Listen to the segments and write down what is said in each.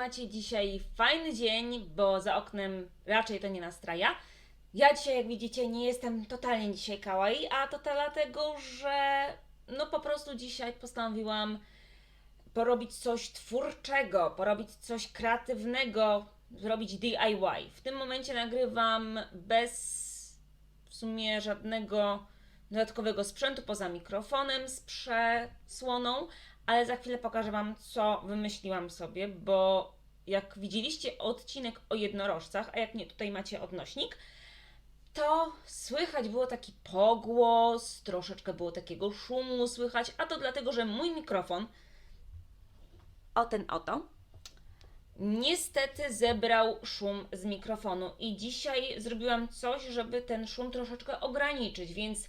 macie dzisiaj fajny dzień, bo za oknem raczej to nie nastraja. Ja dzisiaj, jak widzicie, nie jestem totalnie dzisiaj kawaii, a to dlatego, że no po prostu dzisiaj postanowiłam porobić coś twórczego, porobić coś kreatywnego, zrobić DIY. W tym momencie nagrywam bez w sumie żadnego dodatkowego sprzętu poza mikrofonem z przesłoną, ale za chwilę pokażę Wam, co wymyśliłam sobie, bo jak widzieliście odcinek o jednorożcach, a jak nie, tutaj macie odnośnik, to słychać było taki pogłos, troszeczkę było takiego szumu słychać, a to dlatego, że mój mikrofon, o ten oto, niestety zebrał szum z mikrofonu. I dzisiaj zrobiłam coś, żeby ten szum troszeczkę ograniczyć, więc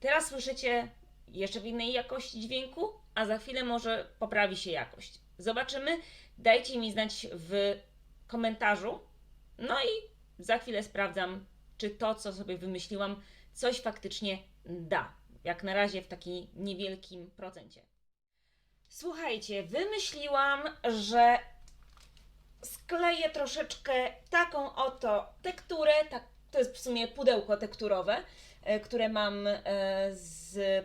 teraz słyszycie jeszcze w innej jakości dźwięku, a za chwilę może poprawi się jakość. Zobaczymy. Dajcie mi znać w komentarzu. No i za chwilę sprawdzam, czy to, co sobie wymyśliłam, coś faktycznie da. Jak na razie w takim niewielkim procencie. Słuchajcie, wymyśliłam, że skleję troszeczkę taką oto tekturę. Tak, to jest w sumie pudełko tekturowe, e, które mam e, z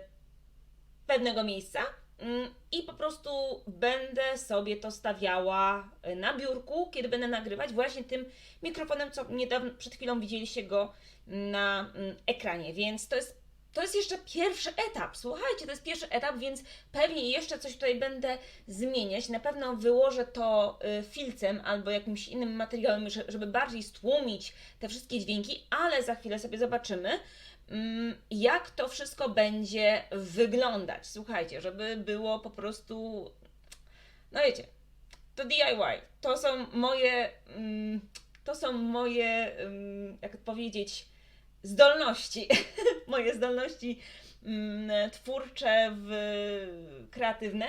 pewnego miejsca. Mm, I po prostu będę sobie to stawiała e, na biurku, kiedy będę nagrywać, właśnie tym mikrofonem, co niedawno, przed chwilą widzieliście go na mm, ekranie. Więc to jest, to jest jeszcze pierwszy etap. Słuchajcie, to jest pierwszy etap, więc pewnie jeszcze coś tutaj będę zmieniać. Na pewno wyłożę to y, filcem albo jakimś innym materiałem, że- żeby bardziej stłumić te wszystkie dźwięki, ale za chwilę sobie zobaczymy, mm, jak to wszystko będzie wyglądać. Słuchajcie, żeby było po prostu. No wiecie, to DIY. To są moje. mm, To są moje, mm, jak powiedzieć, zdolności. moje zdolności mm, twórcze, w, kreatywne.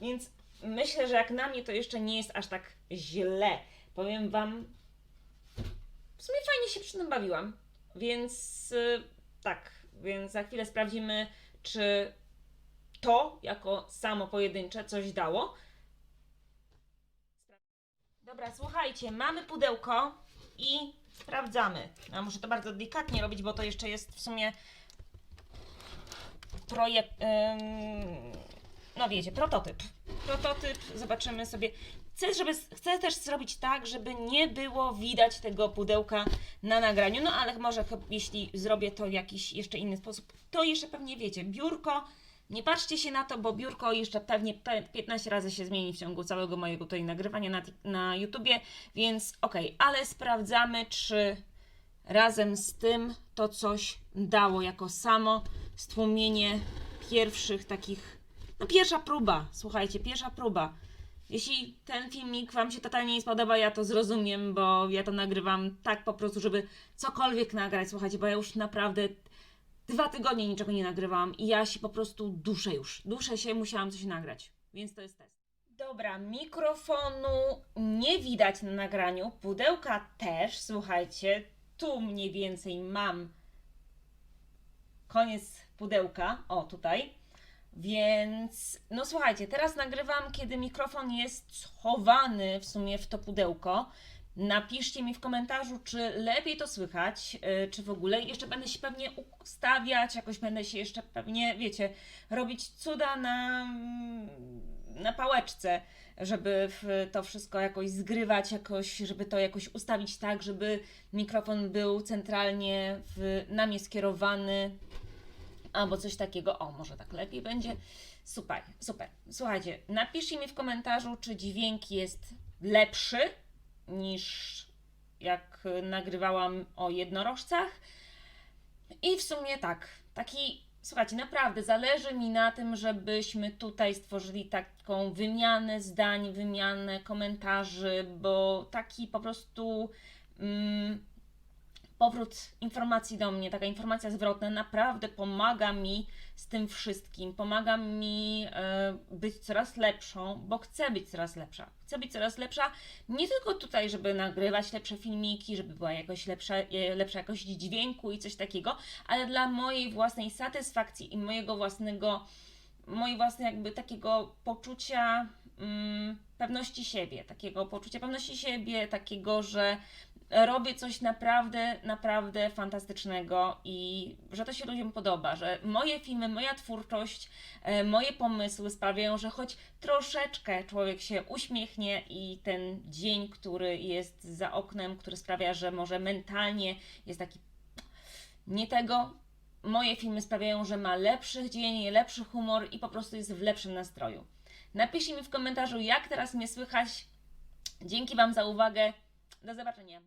Więc myślę, że jak na mnie to jeszcze nie jest aż tak źle. Powiem Wam, w sumie fajnie się przy tym bawiłam. Więc y, tak, więc za chwilę sprawdzimy, czy to jako samo pojedyncze coś dało. Dobra, słuchajcie, mamy pudełko i sprawdzamy. A muszę to bardzo delikatnie robić, bo to jeszcze jest w sumie projekt. ym, no wiecie, prototyp. Prototyp, zobaczymy sobie. Chcę, żeby, chcę też zrobić tak, żeby nie było widać tego pudełka na nagraniu, no ale może jeśli zrobię to w jakiś jeszcze inny sposób, to jeszcze pewnie wiecie, biurko, nie patrzcie się na to, bo biurko jeszcze pewnie pe- 15 razy się zmieni w ciągu całego mojego tutaj nagrywania na, na YouTubie, więc okej, ale sprawdzamy, czy razem z tym to coś dało jako samo stłumienie pierwszych takich, no pierwsza próba, słuchajcie, pierwsza próba. Jeśli ten filmik Wam się totalnie nie spodoba, ja to zrozumiem, bo ja to nagrywam tak po prostu, żeby cokolwiek nagrać, słuchajcie, bo ja już naprawdę dwa tygodnie niczego nie nagrywałam i ja się po prostu duszę już. Duszę się, musiałam coś nagrać, więc to jest test. Dobra, mikrofonu nie widać na nagraniu, pudełka też, słuchajcie, tu mniej więcej mam koniec pudełka, o tutaj. Więc, no słuchajcie, teraz nagrywam, kiedy mikrofon jest schowany w sumie w to pudełko. Napiszcie mi w komentarzu, czy lepiej to słychać, yy, czy w ogóle. Jeszcze będę się pewnie ustawiać, jakoś będę się jeszcze pewnie, wiecie, robić cuda na, na pałeczce, żeby to wszystko jakoś zgrywać, jakoś, żeby to jakoś ustawić tak, żeby mikrofon był centralnie w, na mnie skierowany, albo coś takiego. O, może tak lepiej będzie. Super, super. Słuchajcie, napiszcie mi w komentarzu, czy dźwięk jest lepszy niż jak nagrywałam o jednorożcach. I w sumie tak, taki, słuchajcie, naprawdę zależy mi na tym, żebyśmy tutaj stworzyli taką wymianę zdań, wymianę komentarzy, bo taki po prostu mm, powrót informacji do mnie, taka informacja zwrotna naprawdę pomaga mi z tym wszystkim, pomaga mi e, być coraz lepszą, bo chcę być coraz lepsza. Chcę być coraz lepsza nie tylko tutaj, żeby nagrywać lepsze filmiki, żeby była jakoś lepsza, e, lepsza jakość dźwięku i coś takiego, ale dla mojej własnej satysfakcji i mojego własnego, mojej własnej jakby takiego poczucia pewności siebie, takiego poczucia pewności siebie, takiego, że robię coś naprawdę, naprawdę fantastycznego i że to się ludziom podoba, że moje filmy, moja twórczość, e, moje pomysły sprawiają, że choć troszeczkę człowiek się uśmiechnie i ten dzień, który jest za oknem, który sprawia, że może mentalnie jest taki nie tego. Moje filmy sprawiają, że ma lepszy dzień, lepszy humor i po prostu jest w lepszym nastroju. Napiszcie mi w komentarzu, jak teraz mnie słychać. Dzięki Wam za uwagę. Do zobaczenia.